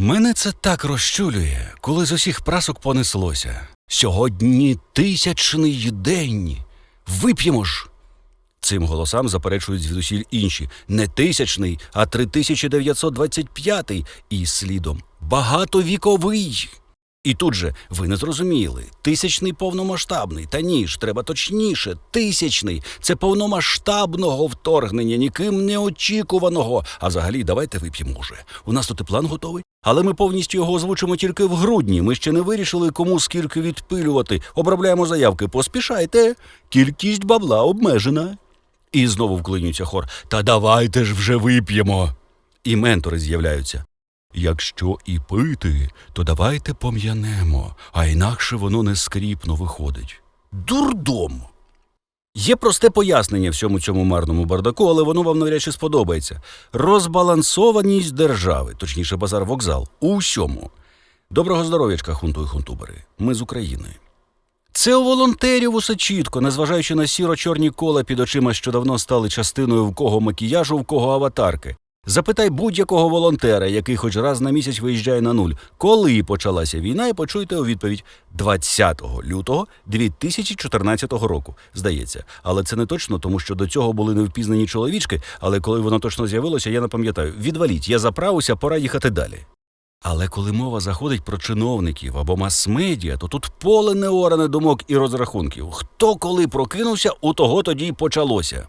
Мене це так розчулює, коли з усіх прасок понеслося. Сьогодні тисячний день. Вип'ємо ж. Цим голосам заперечують звідусіль інші не тисячний, а 3925 і слідом багатовіковий. І тут же ви не зрозуміли. Тисячний повномасштабний, та ні ж, треба точніше. Тисячний це повномасштабного вторгнення, ніким не очікуваного. А взагалі, давайте вип'ємо вже. У нас тут і план готовий, але ми повністю його озвучимо тільки в грудні. Ми ще не вирішили, кому скільки відпилювати. Обробляємо заявки. Поспішайте. Кількість бабла обмежена. І знову вклинюється хор. Та давайте ж вже вип'ємо. І ментори з'являються. Якщо і пити, то давайте пом'янемо, а інакше воно не скріпно виходить. Дурдом. Є просте пояснення всьому цьому марному бардаку, але воно вам навряд чи сподобається. Розбалансованість держави, точніше, базар вокзал, у всьому. Доброго здоров'ячка, хунту і хунтубери. Ми з України. Це у волонтерів усе чітко, незважаючи на сіро-чорні кола під очима, що давно стали частиною в кого макіяжу, в кого аватарки. Запитай будь-якого волонтера, який хоч раз на місяць виїжджає на нуль, коли почалася війна, і почуйте у відповідь 20 лютого 2014 року. Здається, але це не точно, тому що до цього були невпізнані чоловічки. Але коли воно точно з'явилося, я не пам'ятаю. Відваліть, я заправився, пора їхати далі. Але коли мова заходить про чиновників або мас-медіа, то тут поле неоране думок і розрахунків. Хто коли прокинувся, у того тоді й почалося.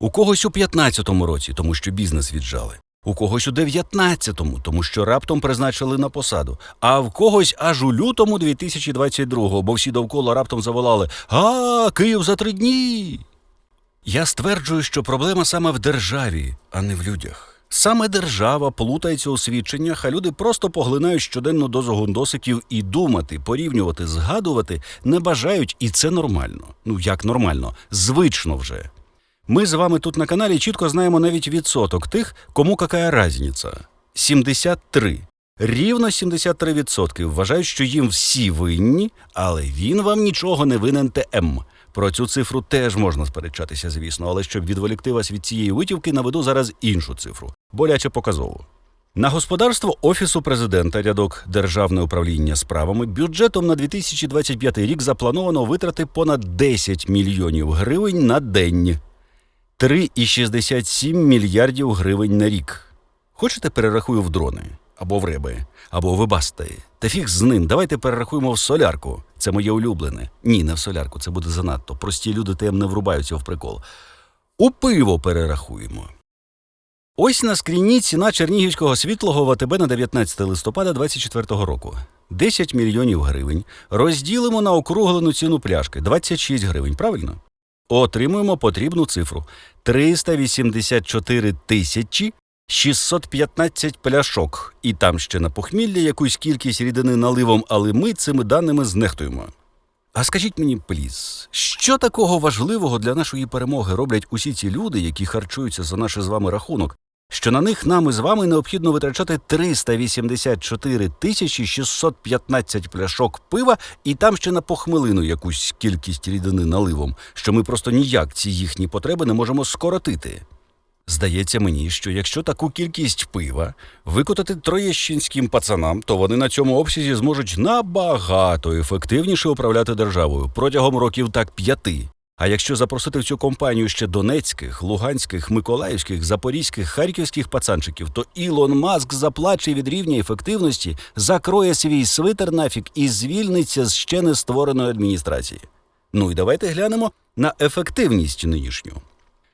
У когось у 15-му році, тому що бізнес віджали. У когось у 19-му, тому що раптом призначили на посаду, а в когось аж у лютому 2022-го, бо всі довкола раптом заволали А, Київ за три дні. Я стверджую, що проблема саме в державі, а не в людях. Саме держава плутається у свідченнях, а люди просто поглинають щоденну дозу гундосиків і думати, порівнювати, згадувати не бажають, і це нормально. Ну як нормально, звично вже. Ми з вами тут на каналі чітко знаємо навіть відсоток тих, кому какая разниця. 73. Рівно 73% вважають, що їм всі винні, але він вам нічого не винен ТМ. Про цю цифру теж можна сперечатися, звісно, але щоб відволікти вас від цієї витівки, наведу зараз іншу цифру, боляче показову. На господарство Офісу президента рядок Державне управління справами бюджетом на 2025 рік заплановано витрати понад 10 мільйонів гривень на день. 3,67 мільярдів гривень на рік. Хочете перерахую в дрони? Або в риби, або в ібасти. Та фіг з ним, давайте перерахуємо в солярку. Це моє улюблене. Ні, не в солярку, це буде занадто. Прості люди тем не врубаються в прикол. У пиво перерахуємо. Ось на скріні ціна Чернігівського світлого в АТБ на 19 листопада 2024 року. 10 мільйонів гривень. Розділимо на округлену ціну пляшки 26 гривень, правильно? Отримуємо потрібну цифру 384 тисячі 615 пляшок. І там ще на похмілля якусь кількість рідини наливом, але ми цими даними знехтуємо. А скажіть мені, пліз, що такого важливого для нашої перемоги роблять усі ці люди, які харчуються за наш з вами рахунок, що на них нам з вами необхідно витрачати 384 тисячі 615 пляшок пива, і там ще на похмелину якусь кількість рідини наливом, що ми просто ніяк ці їхні потреби не можемо скоротити. Здається мені, що якщо таку кількість пива викотати троєщинським пацанам, то вони на цьому обсязі зможуть набагато ефективніше управляти державою протягом років так п'яти. А якщо запросити в цю компанію ще донецьких, луганських, миколаївських, запорізьких, харківських пацанчиків, то Ілон Маск заплаче від рівня ефективності, закроє свій свитер нафік і звільниться з ще не створеної адміністрації. Ну і давайте глянемо на ефективність нинішню.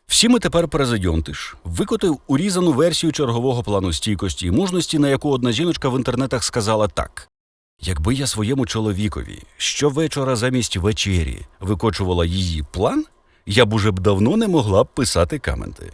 Всі ми тепер президіонти ж викотив урізану версію чергового плану стійкості і мужності, на яку одна жіночка в інтернетах сказала так: якби я своєму чоловікові щовечора замість вечері викочувала її план, я б уже б давно не могла б писати каменти.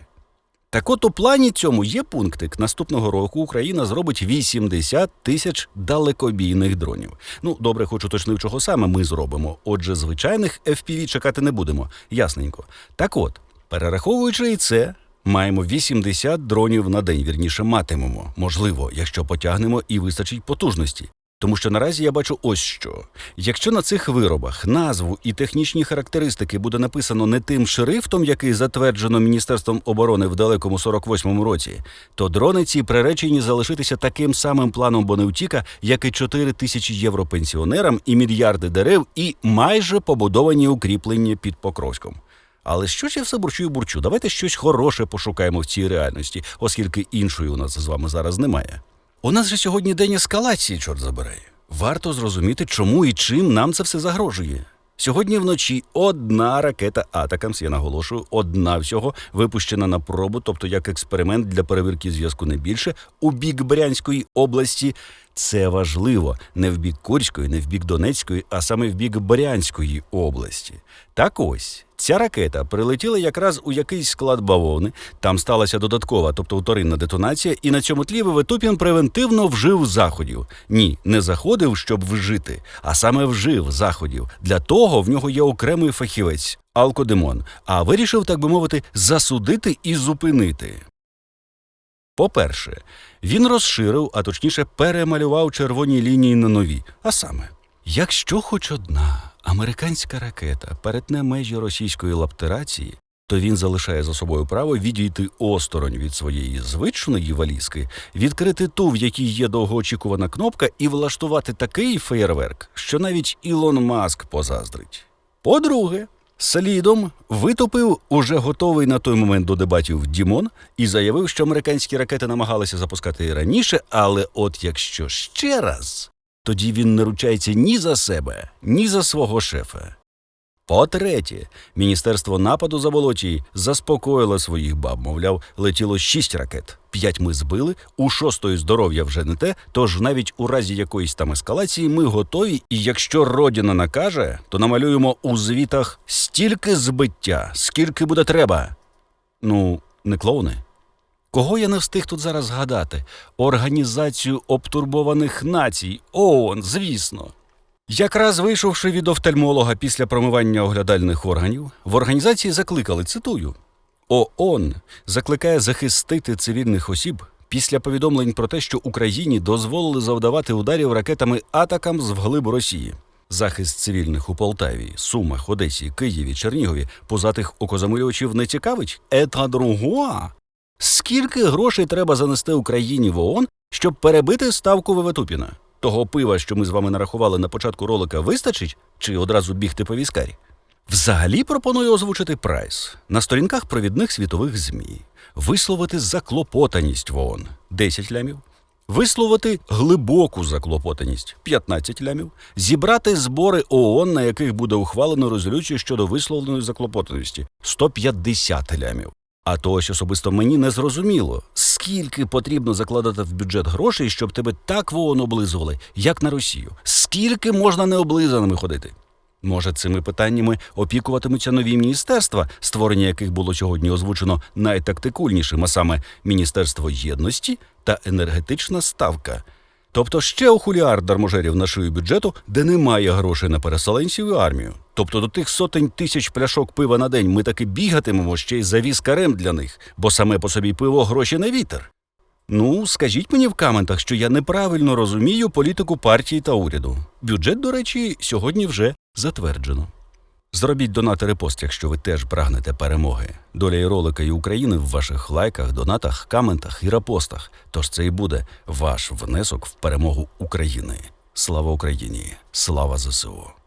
Так от у плані цьому є пунктик. Наступного року Україна зробить 80 тисяч далекобійних дронів. Ну, добре, хоч уточнив, чого саме ми зробимо. Отже, звичайних FPV чекати не будемо. Ясненько. Так от, перераховуючи і це, маємо 80 дронів на день, вірніше матимемо. Можливо, якщо потягнемо і вистачить потужності. Тому що наразі я бачу ось що. Якщо на цих виробах назву і технічні характеристики буде написано не тим шрифтом, який затверджено Міністерством оборони в далекому 48-му році, то дрони ці приречені залишитися таким самим планом Боневтіка, як і 4 тисячі євро пенсіонерам, і мільярди дерев, і майже побудовані укріплення під Покровськом. Але що ж я все бурчу і бурчу? Давайте щось хороше пошукаємо в цій реальності, оскільки іншої у нас з вами зараз немає. У нас же сьогодні день ескалації, чорт забирай. Варто зрозуміти, чому і чим нам це все загрожує. Сьогодні вночі одна ракета Атакамс, я наголошую, одна всього випущена на пробу, тобто як експеримент для перевірки зв'язку не більше, у бік Брянської області. Це важливо не в бік Курської, не в бік Донецької, а саме в бік Брянської області. Так ось ця ракета прилетіла якраз у якийсь склад бавовни. Там сталася додаткова, тобто вторинна детонація, і на цьому тлі Веветупін превентивно вжив заходів. Ні, не заходив, щоб вжити, а саме вжив заходів. Для того в нього є окремий фахівець алкодемон, а вирішив, так би мовити, засудити і зупинити. По-перше, він розширив, а точніше перемалював червоні лінії на нові. А саме, якщо хоч одна американська ракета перетне межі російської лаптерації, то він залишає за собою право відійти осторонь від своєї звичної валізки, відкрити ту, в якій є довгоочікувана кнопка, і влаштувати такий феєрверк, що навіть Ілон Маск позаздрить. По-друге, слідом витопив уже готовий на той момент до дебатів Дімон і заявив, що американські ракети намагалися запускати раніше, але от якщо ще раз, тоді він не ручається ні за себе, ні за свого шефа. По-третє, міністерство нападу Заболотії заспокоїло своїх баб, мовляв, летіло шість ракет. П'ять ми збили, у шостої здоров'я вже не те, тож навіть у разі якоїсь там ескалації ми готові, і якщо родина накаже, то намалюємо у звітах стільки збиття, скільки буде треба. Ну, не клоуни. Кого я не встиг тут зараз згадати? Організацію обтурбованих націй, ООН, звісно. Якраз вийшовши від офтальмолога після промивання оглядальних органів, в організації закликали цитую: ООН закликає захистити цивільних осіб після повідомлень про те, що Україні дозволили завдавати ударів ракетами атакам з вглиб Росії. Захист цивільних у Полтаві, Сумах, Одесі, Києві, Чернігові позатих окозамилювачів не цікавить? Ета другуа. Скільки грошей треба занести Україні в ООН, щоб перебити ставку Веветупіна? Того пива, що ми з вами нарахували на початку ролика, вистачить чи одразу бігти по віскарі? Взагалі пропоную озвучити прайс на сторінках провідних світових ЗМІ, висловити заклопотаність в ООН 10 лямів, висловити глибоку заклопотаність 15 лямів, зібрати збори ООН, на яких буде ухвалено резолюцію щодо висловленої заклопотаності 150 лямів. А то ось особисто мені не зрозуміло, скільки потрібно закладати в бюджет грошей, щоб тебе так в ООН облизували, як на Росію. Скільки можна необлизаними ходити? Може, цими питаннями опікуватимуться нові міністерства, створення яких було сьогодні озвучено найтактикульнішим, а саме Міністерство єдності та енергетична ставка. Тобто ще охуліар дарможерів на бюджету, де немає грошей на переселенців і армію. Тобто до тих сотень тисяч пляшок пива на день ми таки бігатимемо ще й за віскарем для них, бо саме по собі пиво гроші на вітер. Ну, скажіть мені в коментах, що я неправильно розумію політику партії та уряду. Бюджет, до речі, сьогодні вже затверджено. Зробіть донати репост, якщо ви теж прагнете перемоги. Доля і ролика і України в ваших лайках, донатах, коментах і репостах. Тож це і буде ваш внесок в перемогу України. Слава Україні! Слава ЗСУ!